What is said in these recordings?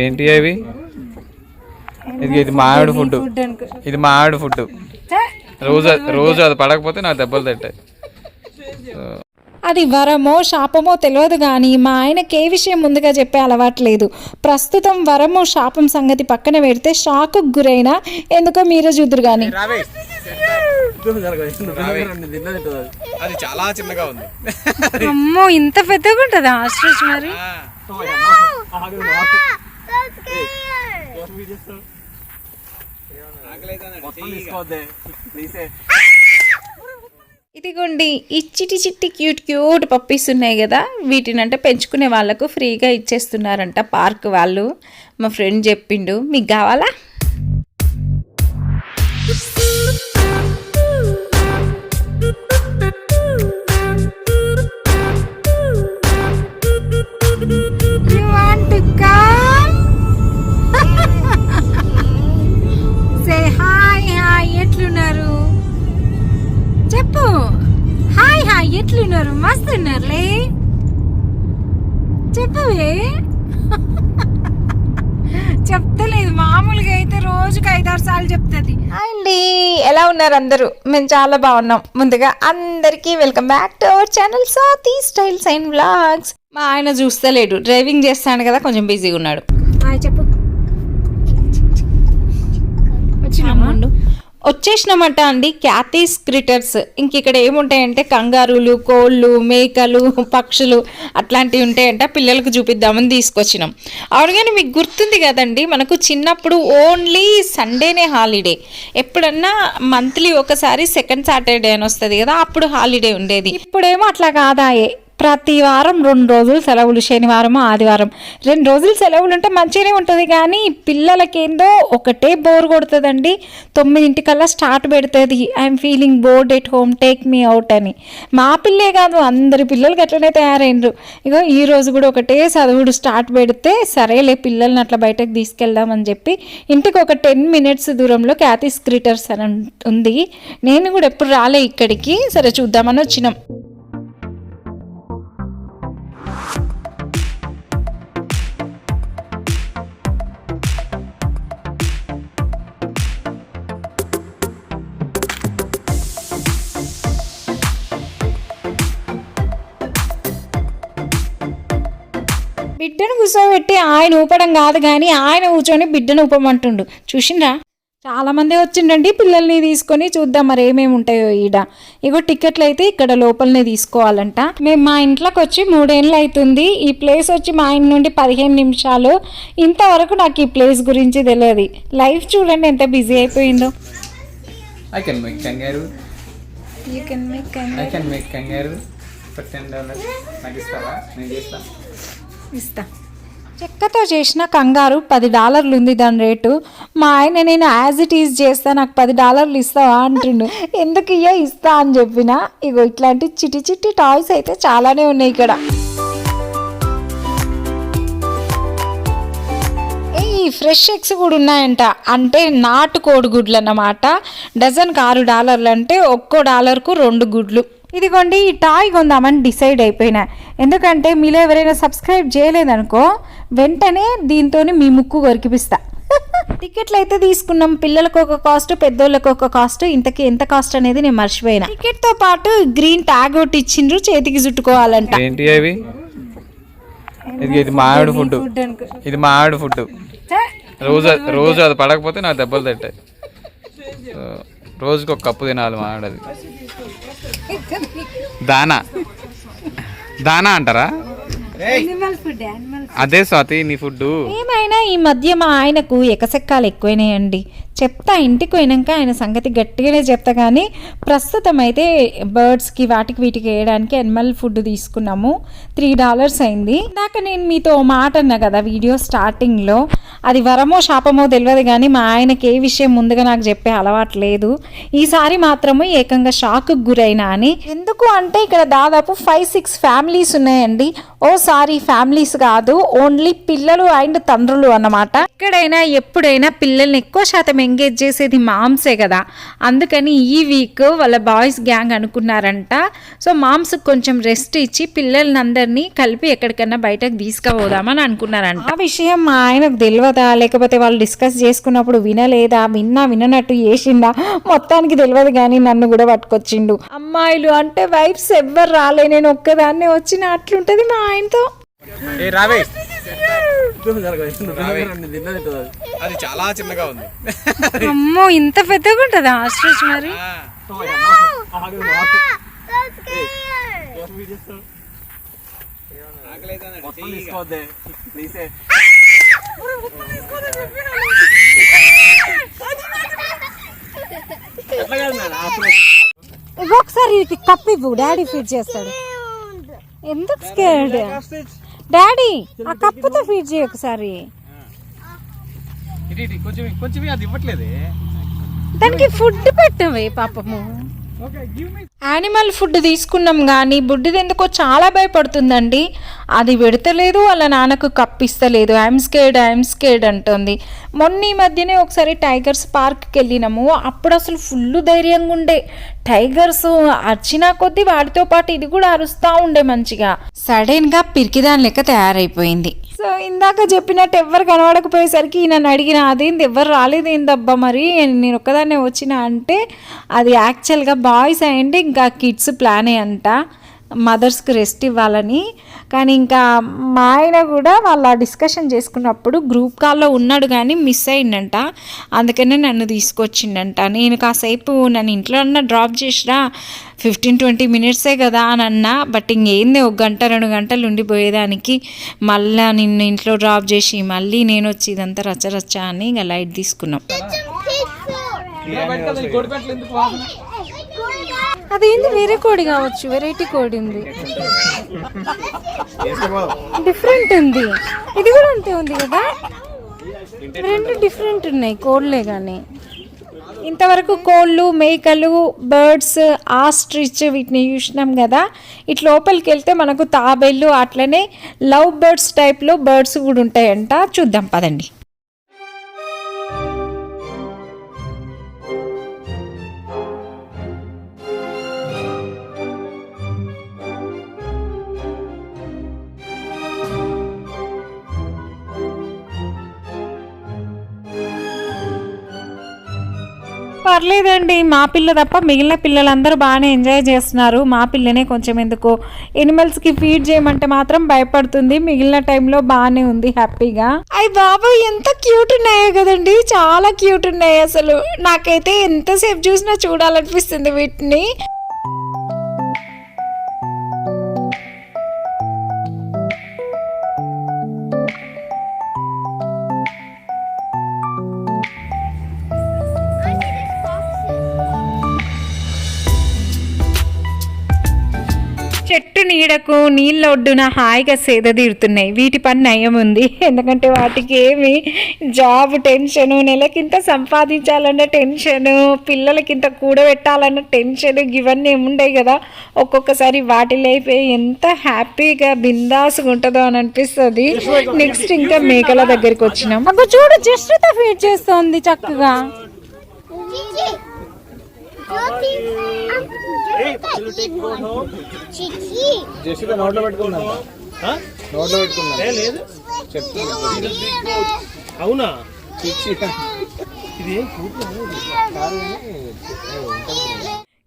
ఏంటి అవి? ఇది ఇది మామిడి ఫుడ్ ఇది మామిడి ఫుడ్ రోజు రోజు అది పడకపోతే నాకు దెబ్బలు తింటాయి. అది వరమో శాపమో తెలియదు కానీ మా ఆయనకి ఏ విషయం ముందుగా చెప్పే అలవాట్లేదు ప్రస్తుతం వరము శాపం సంగతి పక్కన పెడితే షాకు గురైన ఎందుకో మీరే చూద్దరు కానీ అది చాలా చిన్నగా ఉంది. అమ్మో ఇంత పెద్దగా ఉంటుంది ఆస్ట్రిచ్ మరి? ఇదిగోండి ఈ చిట్టి చిట్టి క్యూట్ క్యూట్ పప్పీస్ ఉన్నాయి కదా వీటినంటే పెంచుకునే వాళ్ళకు ఫ్రీగా ఇచ్చేస్తున్నారంట పార్క్ వాళ్ళు. మా ఫ్రెండ్ చెప్పిండు మీకు కావాలా? చెప్పవే? చెప్తలేదు మామూలుగా అయితే రోజుకి ఐదారు సార్లు చెప్తుంది. అండి ఎలా ఉన్నారు అందరూ? మేము చాలా బాగున్నాం. ముందుగా అందరికీ welcome back to our channel Swathi styles and vlogs. మా ఆయన చూస్తలేడు డ్రైవింగ్ చేస్తాడు కదా కొంచెం బిజీగా ఉన్నాడు. చెప్పు. వచ్చేసినామట అండి. క్యాతీస్ క్రిటర్స్. ఇంక ఇక్కడ ఏముంటాయంటే కంగారులు కోళ్ళు మేకలు పక్షులు అట్లాంటివి ఉంటాయంట. పిల్లలకు చూపిద్దామని తీసుకొచ్చినాం. అవును కానీ మీకు గుర్తుంది కదండి మనకు చిన్నప్పుడు ఓన్లీ సండేనే హాలిడే. ఎప్పుడన్నా మంత్లీ ఒకసారి సెకండ్ సాటర్డే అని వస్తుంది కదా అప్పుడు హాలిడే ఉండేది. ఇప్పుడేమో అట్లా కాదాయే. ప్రతి వారం రెండు రోజులు సెలవులు శనివారం ఆదివారం. రెండు రోజులు సెలవులు ఉంటే మంచిగానే ఉంటుంది కానీ పిల్లలకేందో ఒకటే బోర్ కొడుతుందండి. తొమ్మిదింటికల్లా స్టార్ట్ పెడుతుంది. I'm feeling bored at home take me out అని. మా పిల్లే కాదు అందరి పిల్లలకి అట్లనే తయారైనరు ఇగో ఈ రోజు కూడా ఒకటే చదువుడు స్టార్ట్ పెడితే సరేలే పిల్లల్ని అట్లా బయటకు తీసుకెళ్దామని చెప్పి ఇంటికి ఒక టెన్ మినిట్స్ దూరంలో క్యాతీ స్క్రిటర్స్ అని ఉంది. నేను కూడా ఎప్పుడు రాలే ఇక్కడికి. సరే చూద్దామని వచ్చినాం. బిడ్డను కూర్చోబెట్టి ఆయన ఊపడం కాదు కానీ ఆయన కూర్చొని బిడ్డను ఊపమంటుండు. చూసిండ్రా? చాలా మంది వచ్చిండండి పిల్లల్ని తీసుకొని చూద్దాం మరి ఏమేమి ఉంటాయో ఈడ. ఇగో టికెట్లు అయితే ఇక్కడ లోపలనే తీసుకోవాలంట. మేము మా ఇంట్లోకి వచ్చి మూడేళ్ళు అవుతుంది ఈ ప్లేస్ వచ్చి మా ఇంటి నుండి పదిహేను నిమిషాలు. ఇంతవరకు నాకు ఈ ప్లేస్ గురించి తెలియదు. లైఫ్ చూడండి ఎంత బిజీ అయిపోయిందో. I can make kangaroo you can make I can make kangaroo నాకు ఇస్తావా నేను చేస్తా ఇస్తా. చెక్కతో చేసిన కంగారు పది డాలర్లు ఉంది దాని రేటు. మా ఆయన నేను యాజ్ ఇట్ ఈజ్ చేస్తా నాకు పది డాలర్లు ఇస్తావా? అంటుండు. ఎందుకు ఇయ్య ఇస్తా అని చెప్పిన. ఇగో ఇట్లాంటి చిటి చిట్టి టాయ్స్ అయితే చాలానే ఉన్నాయి ఇక్కడ. ఏ, ఈ ఫ్రెష్ ఎగ్స్ కూడా ఉన్నాయంట. అంటే నాటు కోడి గుడ్లు అన్నమాట. డజన్కి ఆరు డాలర్లు అంటే ఒక్కో డాలర్కు రెండు గుడ్లు. ఇదిగోండి ఈ టాయ్ కొందామని డిసైడ్ అయిపోయినా. ఎందుకంటే మీలో ఎవరైనా సబ్స్క్రైబ్ చేయలేదనుకో వెంటనే దీంతో మీ ముక్కు కొరికిపిస్తా. టికెట్లు అయితే తీసుకున్నాం. పిల్లలకు ఒక కాస్ట్ పెద్దోళ్ళకి ఒక కాస్ట్. ఇంతకి ఎంత కాస్ట్ అనేది నేను మర్చిపోయినా. టికెట్తో పాటు గ్రీన్ ట్యాగ్ ఒకటి ఇచ్చిండ్రు చేతికి చుట్టుకోవాలంట. ఏంటి అవి? ఇది మామిడి ఫుడ్ ఇది మామిడి ఫుడ్ రోజు రోజు అది పడకపోతే నాకు దెబ్బలు తింటాయి రోజుకి ఒక కప్పు తినాలి మామిడది దానా. దానా అంటారా? అదే స్వాతి నీ ఫుడ్ ఏమైనా ఈ మధ్య మా ఆయనకు ఎకసెక్కాలు ఎక్కువైనాయండి. చెప్తా ఇంటికి పోయినాక ఆయన సంగతి గట్టిగానే చెప్తా కానీ ప్రస్తుతం అయితే బర్డ్స్కి వాటికి వీటికి వేయడానికి ఎనిమల్ ఫుడ్ తీసుకున్నాము. త్రీ డాలర్స్ అయింది. ఇందాక నేను మీతో మాట అన్నా కదా వీడియో స్టార్టింగ్లో అది వరమో శాపమో తెలియదు కానీ మా ఆయనకి ఏ విషయం ముందుగా నాకు చెప్పే అలవాటు లేదు. ఈసారి మాత్రము ఏకంగా షాక్కు గురైనా అని. ఎందుకు అంటే ఇక్కడ దాదాపు ఫైవ్ సిక్స్ ఫ్యామిలీస్ ఉన్నాయండి. ఓ సారీ ఫ్యామిలీస్ కాదు ఓన్లీ పిల్లలు అండ్ తండ్రులు అన్నమాట. ఎక్కడైనా ఎప్పుడైనా పిల్లల్ని ఎక్కువ శాతం ఎంగేజ్ చేసేది మామ్సే కదా. అందుకని ఈ వీక్ వాళ్ళ బాయ్స్ గ్యాంగ్ అనుకున్నారంట. సో మామ్స్ కొంచెం రెస్ట్ ఇచ్చి పిల్లల్ని అందరినీ కలిపి ఎక్కడికన్నా బయటకు తీసుకుపోదామని అనుకున్నారంట. ఆ విషయం మా ఆయనకు తెలియదా లేకపోతే వాళ్ళు డిస్కస్ చేసుకున్నప్పుడు వినలేదా? విన్నా విననట్టు చేసిందా మొత్తానికి తెలియదు కానీ నన్ను కూడా పట్టుకొచ్చిండు. అమ్మాయిలు అంటే వైఫ్స్ ఎవ్వరు రాలే. నేను ఒక్కదాన్నే వచ్చిన అట్లుంటది మా ఆయనతో. ఏ రావే. అది. చాలా చిన్నగా ఉంది. అమ్మో ఇంత పెద్దగా ఉంటుందా ఆస్ట్రిచ్ మరి? ఒకసారి కప్పు డాడీ ఫీడ్ చేస్తాడు. ఎందుకు స్కేర్డ్ డాడీ ఆ కప్పుతో ఫీడ్ చేయి ఒకసారి. కొంచెం కొంచెం అది ఇవ్వట్లేదే. దానికి ఫుడ్ పెట్టవే పాపము. యానిమల్ ఫుడ్ తీసుకున్నాం కానీ బుడ్డిది ఎందుకో చాలా భయపడుతుందండి. అది పెడతలేదు వాళ్ళ నాన్నకు కప్పిస్తలేదు. ఐఎమ్ స్కేడ్ ఐఎమ్ స్కేడ్ అంటుంది. మొన్న ఈ మధ్యనే ఒకసారి టైగర్స్ పార్క్కి వెళ్ళినాము అప్పుడు అసలు ఫుల్ ధైర్యంగా ఉండే టైగర్స్ అరిచినా కొద్దీ వాటితో పాటు ఇది కూడా అరుస్తూ ఉండే మంచిగా. సడన్గా పిరికిదాని లెక్క తయారైపోయింది. సో ఇందాక చెప్పినట్టు ఎవ్వరు కనబడకపోయేసరికి నన్ను అడిగిన అదేంది? రాలేదు ఏందబ్బా మరి? నేను ఒక్కదాన్నే వచ్చిన? అంటే అది యాక్చువల్గా బాయ్స్ అయ్యండి ఇంకా కిడ్స్ ప్లానే అంట. మదర్స్కి రెస్ట్ ఇవ్వాలని. కానీ ఇంకా మా ఆయన కూడా వాళ్ళ డిస్కషన్ చేసుకున్నప్పుడు గ్రూప్ కాల్లో ఉన్నాడు కానీ మిస్ అయిందంట. అందుకనే నన్ను తీసుకొచ్చిండంట. నేను కాసేపు నన్ను ఇంట్లో అన్న డ్రాప్ చేసినా ఫిఫ్టీన్ ట్వంటీ మినిట్సే కదా అని అన్నా. బట్ ఇంకేంది ఒక గంట రెండు గంటలు ఉండిపోయేదానికి. మళ్ళా నిన్ను ఇంట్లో డ్రాప్ చేసి మళ్ళీ నేను వచ్చి ఇదంతా రచ్చరచ్చ అని ఇంకా లైట్ తీసుకున్నాం. అదేంది? వేరే కోడి కావచ్చు. వెరైటీ కోడి ఉంది. డిఫరెంట్ ఉంది. ఇది కూడా అంతే ఉంది కదా? రెండు డిఫరెంట్ ఉన్నాయి కోళ్ళే కానీ ఇంతవరకు కోళ్ళు మేకలు బర్డ్స్ ఆస్ట్రిచ్ వీటిని చూసినాం కదా. ఇటు లోపలికి వెళ్తే మనకు తాబేళ్ళు అట్లనే లవ్ బర్డ్స్ టైప్లో బర్డ్స్ కూడా ఉంటాయంట. చూద్దాం పదండి. పర్లేదండి. మా పిల్ల తప్ప మిగిలిన పిల్లలందరూ బాగానే ఎంజాయ్ చేస్తున్నారు. మా పిల్లనే కొంచెం ఎందుకో ఎనిమల్స్కి ఫీడ్ చేయమంటే మాత్రం భయపడుతుంది. మిగిలిన టైంలో బాగానే ఉంది హ్యాపీగా. అయ్యి బాబు ఎంత క్యూట్ ఉన్నాయో కదండి. చాలా క్యూట్ ఉన్నాయి అసలు. నాకైతే ఎంతసేపు చూసినా చూడాలనిపిస్తుంది వీటిని. నీడకు నీళ్ళ ఒడ్డున హాయిగా సేద తీరుతున్నాయి. వీటి పని నయం ఉంది. ఎందుకంటే వాటికి ఏమి జాబ్ టెన్షను నెలకింత సంపాదించాలన్న టెన్షను పిల్లలకింత కూడబెట్టాలన్న టెన్షన్ ఇవన్నీ ఏముండయి కదా. ఒక్కొక్కసారి వాటి లైఫ్ ఎంత హ్యాపీగా బిందాస్గా ఉంటుందో అని అనిపిస్తుంది. నెక్స్ట్ ఇంకా మేకల దగ్గరికి వచ్చినాం చూడు జస్ట్ ఫీడ్ చేస్తోంది చక్కగా. జస్ట్ నోట్లో పెట్టుకుందా నోట్లో పెట్టుకుందా లేదు అవునా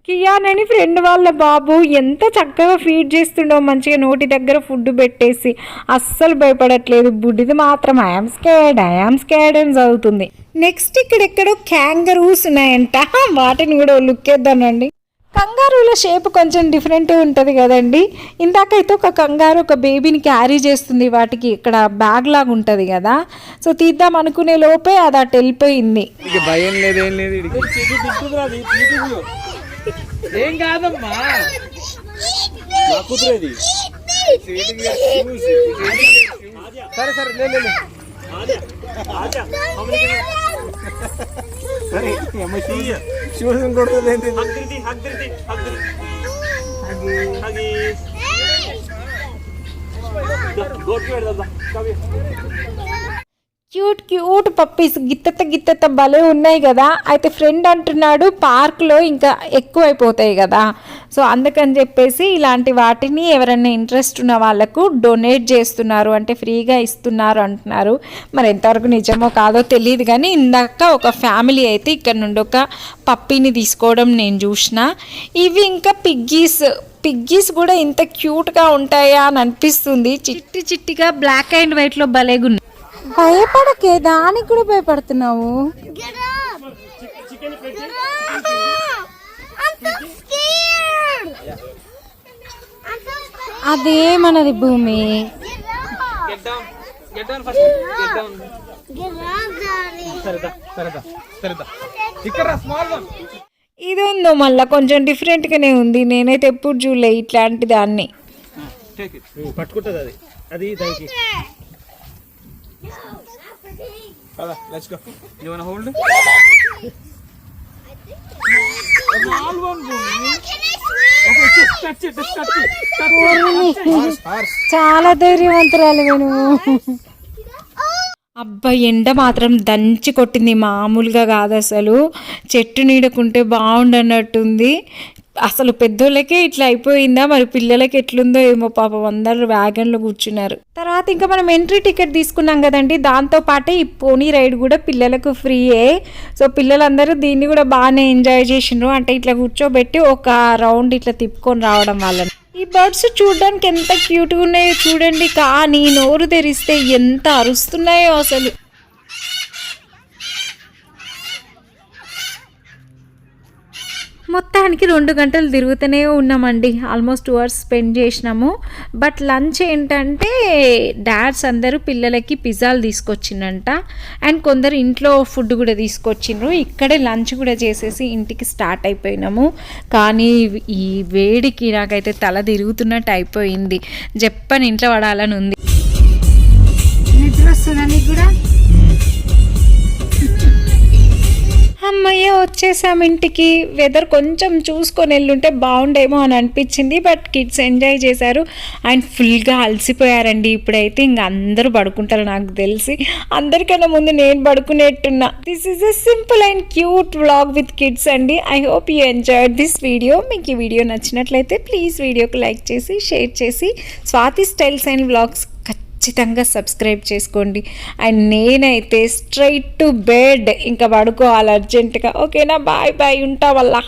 కియాన్ అని ఫ్రెండ్ వాళ్ళ బాబు ఎంత చక్కగా ఫీడ్ చేస్తుండో మంచిగా నోటి దగ్గర ఫుడ్ పెట్టేసి అస్సలు భయపడట్లేదు. బుడ్డిది మాత్రం ఐఆమ్ స్కేడ్ ఐఆమ్ స్కేడ్ అని చదువుతుంది. నెక్స్ట్ ఇక్కడెక్కడో క్యాంగరూస్ ఉన్నాయంట. వాటిని కూడా లుక్ వేద్దానండి కంగారుల షేప్ కొంచెం డిఫరెంట్ ఉంటుంది కదండి. ఇందాకైతే ఒక కంగారు ఒక బేబీని క్యారీ చేస్తుంది. వాటికి ఇక్కడ బ్యాగ్ లాగా ఉంటుంది కదా. సో తీద్దాం అనుకునే లోపే అది అటు వెళ్ళిపోయింది. ఇక భయం లేదు ఏం లేదు వీడికి. ఏం కాదమ్మా నా కూతురేది సరే సరే లే, లే, లే. షూస్ కొడుతుంది ఏంటి క్యూట్ క్యూట్ పప్పీస్ గిత్తత గిత్తత భలే ఉన్నాయి కదా. అయితే ఫ్రెండ్ అంటున్నాడు పార్క్లో ఇంకా ఎక్కువైపోతాయి కదా. సో అందుకని చెప్పేసి ఇలాంటి వాటిని ఎవరైనా ఇంట్రెస్ట్ ఉన్న వాళ్ళకు డొనేట్ చేస్తున్నారు అంటే ఫ్రీగా ఇస్తున్నారు అంటున్నారు. మరి ఎంతవరకు నిజమో కాదో తెలియదు కానీ ఇందాక ఒక ఫ్యామిలీ అయితే ఇక్కడ నుండి ఒక పప్పీని తీసుకోవడం నేను చూసిన. ఇవి ఇంకా పిగ్గీస్ పిగ్గీస్ కూడా ఇంత క్యూట్గా ఉంటాయా అని అనిపిస్తుంది. చిట్టి చిట్టిగా బ్లాక్ అండ్ వైట్లో భలేగున్నాయి. భయపడకే దానికి కూడా భయపడుతున్నావు. Get up! అదేమన్నది భూమి. ఇది ఉందో మళ్ళా కొంచెం డిఫరెంట్గానే ఉంది. నేనైతే ఎప్పుడు చూడలే ఇట్లాంటి దాన్ని. పట్టుకుంటుంది అది. అది దానికి. పద let's go you want hold small one okay just touch it just touch it horse horse చాలా ధైర్యవంతురాలు నువ్వు. అబ్బా ఎండ మాత్రం దంచి కొట్టింది మామూలుగా కాదు అసలు. చెట్టు నీడకుంటే బాగుండన్నట్టుంది అసలు పెద్దోళ్ళకే ఇట్లా అయిపోయిందా? మరి పిల్లలకి ఎట్లుందో ఏమో పాపం అందరు వ్యాగన్లో కూర్చున్నారు. తర్వాత ఇంకా మనం ఎంట్రీ టికెట్ తీసుకున్నాం కదండి. దాంతో పాటే ఈ పోనీ రైడ్ కూడా పిల్లలకు ఫ్రీయే. సో పిల్లలందరూ దీన్ని కూడా బాగానే ఎంజాయ్ చేసిండ్రు అంటే ఇట్లా కూర్చోబెట్టి ఒక రౌండ్ ఇట్లా తిప్పుకొని రావడం వాళ్ళని ఈ బర్డ్స్ చూడడానికి ఎంత క్యూట్గా ఉన్నాయో చూడండి. కానీ నోరు తెరిస్తే ఎంత అరుస్తున్నాయో అసలు. మొత్తానికి రెండు గంటలు తిరుగుతూనే ఉన్నామండి. ఆల్మోస్ట్ టూ అవర్స్ స్పెండ్ చేసినాము. బట్ లంచ్ ఏంటంటే డాడ్స్ అందరూ పిల్లలకి పిజ్జాలు తీసుకొచ్చిండంట అండ్ కొందరు ఇంట్లో ఫుడ్ కూడా తీసుకొచ్చిండ్రు ఇక్కడే లంచ్ కూడా చేసేసి ఇంటికి స్టార్ట్ అయిపోయినాము. కానీ ఈ వేడికి నాకైతే తల తిరుగుతున్నట్టు అయిపోయింది. చెప్పని ఇంట్లో పడాలని ఉంది. నిద్ర వస్తుందా కూడా? అమ్మయ్య వచ్చేసాం ఇంటికి. వెదర్ కొంచెం చూసుకొని వెళ్ళుంటే బాగుండేమో అని అనిపించింది బట్ కిడ్స్ ఎంజాయ్ చేశారు. అండ్ ఫుల్గా అలసిపోయారండి ఇప్పుడైతే. ఇంక అందరూ పడుకుంటారు నాకు తెలిసి. అందరికన్నా ముందు నేను పడుకునేట్టున్నా. This is a simple and cute vlog with kids అండి. I hope you enjoy this video మీకు ఈ వీడియో నచ్చినట్లయితే ప్లీజ్ వీడియోకి లైక్ చేసి షేర్ చేసి. స్వాతి స్టైల్స్ అండ్ వ్లాగ్స్ ఖచ్చితంగా సబ్స్క్రైబ్ చేసుకోండి. అండ్ నేనైతే స్ట్రైట్ టు బెడ్. ఇంకా పడుకోవాలి అర్జెంటుగా. ఓకేనా? Bye bye ఉంటావల్లా